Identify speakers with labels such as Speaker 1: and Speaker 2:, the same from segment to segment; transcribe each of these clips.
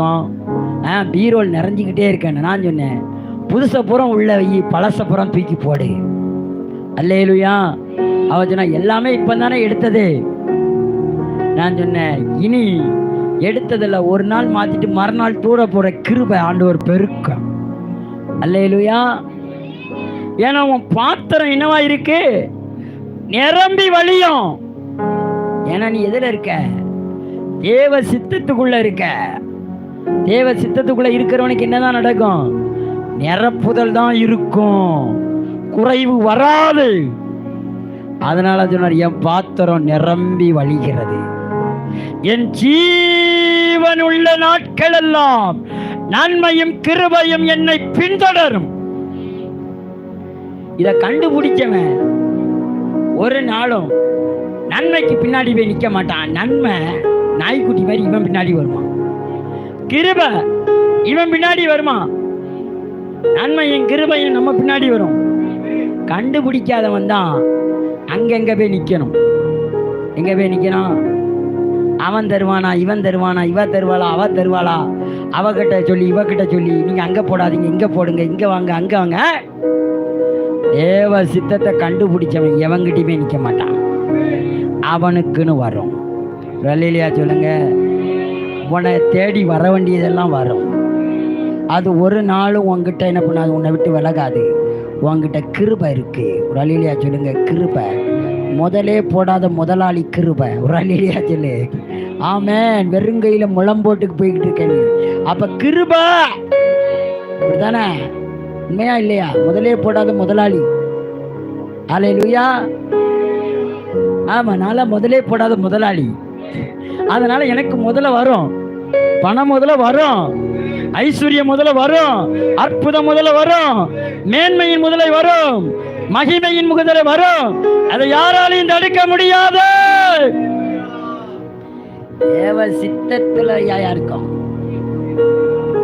Speaker 1: ஆ பீரோல் நிறைஞ்சிக்கிட்டே இருக்கேன் நான் சொன்னேன். புதுசை புறம் உள்ள வை பழச புறம் தூக்கி போடு. அல்லேலுயா. அவ சொன்னா எல்லாமே இப்போ தானே எடுத்தது. நான் சொன்னேன் இனி எடுத்ததில் ஒரு நாள் மாத்திட்டு மறுநாள் தூர போற கிருபை ஆண்டவர் பெருக்கம். அல்லேலுயா. ஏன்னா உன் பாத்திரம் என்னவா இருக்கு? நிரம்பி வழியும். ஏன்னா நீ எதுல இருக்க? தேவ சித்தத்துக்குள்ள இருக்க. தேவ சித்தத்துக்குள்ள இருக்கிறவனுக்கு என்னதான் நடக்கும்? நிரப்புதல் தான் இருக்கும். குறைவு வராது. அதனால சொன்னார் என் பாத்திரம் நிரம்பி வழிகிறது. என் ஜீவன் உள்ள நாட்கள் எல்லாம் நன்மையும் கிருபையும் என்னை பின்தொடரும். இத கண்டுபிடிச்சவன் ஒரு நாளும் நன்மைக்கு பின்னாடி போய் நிக்க மாட்டான். நன்மை நாய்க்குட்டி மாதிரி இவன் பின்னாடி வருவான். கிருப. இவன் பின்னாடி வருமா? நன்மையும் கிருபையும் நம்ம பின்னாடி வரும். கண்டுபிடிக்காதவன் தான் அங்கங்க போய் நிக்கணும்? எங்க போய் நிக்கணும்? அவன் தருவானா இவன் தருவானா இவ தருவாளா அவ தருவாளா? அவகிட்ட சொல்லி இவகிட்ட சொல்லி நீங்க அங்க போடாதீங்க இங்க போடுங்க இங்க வாங்க அங்க வாங்க. தேவ சித்தத்தை கண்டுபிடிச்சவன் எவங்கிட்டயுமே நிக்க மாட்டான். அவனுக்குன்னு வரும். ரலிலியா சொல்லுங்க. உன்னை தேடி வர வேண்டியதெல்லாம் வரும். அது ஒரு நாளும் உங்ககிட்ட என்ன பண்ணாது உன்னை விட்டு விலகாது. உங்ககிட்ட கிருபை இருக்கு. ஒரு அழிலியா சொல்லுங்க கிருபை. முதலே போடாத முதலாளி கிருபை. ஒரு அழிலியா சொல்லு. ஆமேன். வெறுங்கையில முழம்போட்டுக்கு போய்கிட்டு இருக்கேன் அப்போ அப்ப கிருபை. அப்படிதானே உண்மையா இல்லையா? முதலே போடாத முதலாளி. ஆலே லூயா ஆமா நான் முதலே போடாத முதலாளி. அதனால எனக்கு முதல்ல வரும். பணம் முதல்ல வரும். ஐஸ்வர்யம் முதல்ல வரும். அற்புதம் முதல்ல வரும். மேன்மையின் முதலை வரும். மகிமையின் முதலை வரும். அதை யாராலையும் தடுக்க முடியாது. தேவ சித்தத்துல இருக்கும்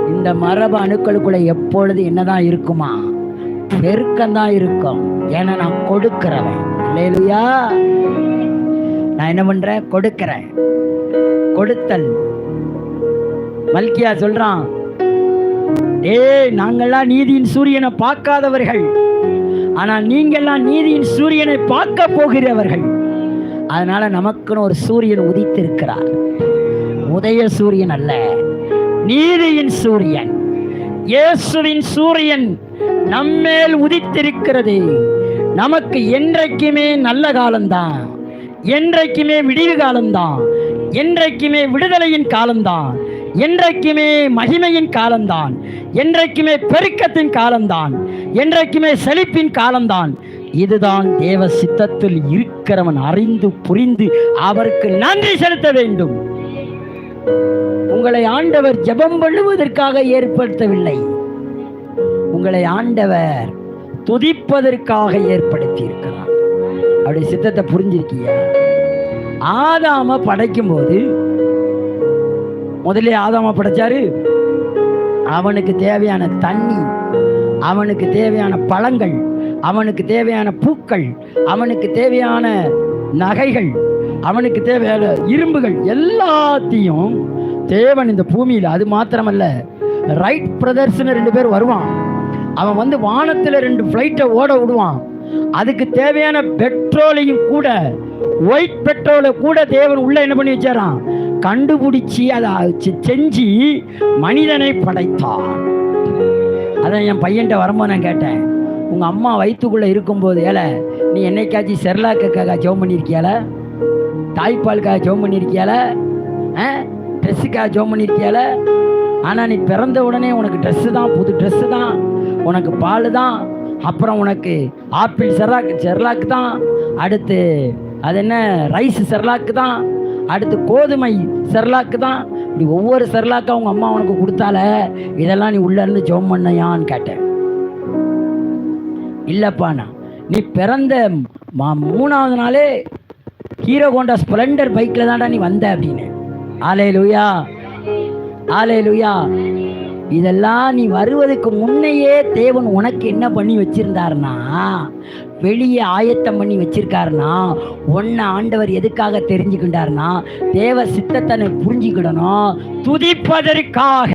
Speaker 1: இந்த மரபு அணுக்களுக்குள்ள எப்பொழுது என்னதான் இருக்குமா? பெருக்கம்தான் இருக்கும். ஏன்னா நான் கொடுக்கிறவன். இல்லையா நான் என்ன பண்றேன் கொடுக்கிறேன். கொடுத்தல். மல்கியா சொல்றான் ஏய் நாங்கெல்லாம் நீதியின் சூரியனை பார்க்காதவர்கள். ஆனால் நீங்கள்லாம் நீதியின் சூரியனை பார்க்க போகிறவர்கள். அதனால நமக்குன்னு ஒரு சூரியன் உதித்திருக்கிறார். உதய சூரியன் அல்ல நீதியின் சூரியன். இயேசுவின் சூரியன் நம்மேல் உதித்திருக்கிறது. நமக்கு என்றைக்குமே நல்ல காலம்தான். என்றைக்குமே விடிவு காலம்தான். என்றைக்குமே விடுதலையின் காலம்தான். என்றைக்குமே மகிமையின் காலம்தான். என்றைக்குமே பெருக்கத்தின் காலம்தான். என்றைக்குமே செழிப்பின் காலம்தான். இதுதான் தேவ சித்தத்தில் இருக்கிறவன் அறிந்து புரிந்து அவருக்கு நன்றி செலுத்த வேண்டும். உங்களை ஆண்டவர் ஜெபம் பண்ணுவதற்காக ஏற்படுத்தவில்லை. உங்களை ஆண்டவர் துதிப்பதற்காக ஏற்படுத்தியிருக்கிறார். அப்படி சித்தத்தை புரிஞ்சிருக்கியா? ஆதாம படைக்கும் போது முதல்ல ஆதாம படைச்சாரு? அவனுக்கு தேவையான தண்ணி அவனுக்கு தேவையான பழங்கள் அவனுக்கு தேவையான பூக்கள் அவனுக்கு தேவையான நகைகள் அவனுக்கு தேவையான இரும்புகள் எல்லாத்தையும் தேவன் இந்த பூமியில் அது மாத்திரமல்ல ரைட் பிரதர்ஸ்னு ரெண்டு பேர் வருவான். அவன் வந்து வானத்தில் ரெண்டு ஃப்ளைட்டை ஓட விடுவான். அதுக்கு தேவையான பெட்ரோலையும் கூட ஒயிட் பெட்ரோலை கூட தேவன் உள்ள என்ன பண்ணி வச்சாராம்? கண்டுபிடிச்சி அதை செ- செஞ்சு மனிதனை படைத்தான். அதான் என் பையன்கிட்ட வரும்போது நான் கேட்டேன் உங்கள் அம்மா வயிற்றுக்குள்ளே இருக்கும்போது ஏல நீ என்னைக்காச்சும் செர்லாக்காக ஜெபம் பண்ணியிருக்கியால தாய்ப்பாலுக்காக ஜெபம் பண்ணியிருக்கியால ஆ? ட்ரெஸ்ஸுக்காக ஜெபம் பண்ணியிருக்கியால ஆனால் நீ பிறந்த உடனே உனக்கு ட்ரெஸ்ஸு தான் புது ட்ரெஸ்ஸு தான் உனக்கு பால் தான் அப்புறம் உனக்கு ஆப்பிள் செர்லாக் செர்லாக்கு தான். அடுத்து அது என்ன ரைஸ் செர்லாக்கு தான். அடுத்து கோதுமை செர்லாக்கு தான். இப்படி ஒவ்வொரு செர்லாக்கா அவங்க அம்மா உனக்கு கொடுத்தால இதெல்லாம் நீ உள்ள இருந்து ஜெபம் பண்ணையான்னு கேட்டேன். இல்லைப்பா நான் நீ பிறந்த மா- மூணாவது நாளே ஹீரோ ஹோண்டா ஸ்ப்ளெண்டர் பைக்கில் தான்டா நீ வந்த அப்படின்னு. ஆலே லூயா ஆலே லூயா இதெல்லாம் நீ வருவதற்கு முன்னையே தேவன் உனக்கு என்ன பண்ணி வச்சிருந்தாருன்னா வெளியே ஆயத்தம் பண்ணி வச்சிருக்காருன்னா ஒன்ன ஆண்டவர் எதுக்காக தெரிஞ்சுக்கிட்டாருன்னா தேவ சித்தத்தனை புரிஞ்சுக்கிடணும். துதிப்பதற்காக.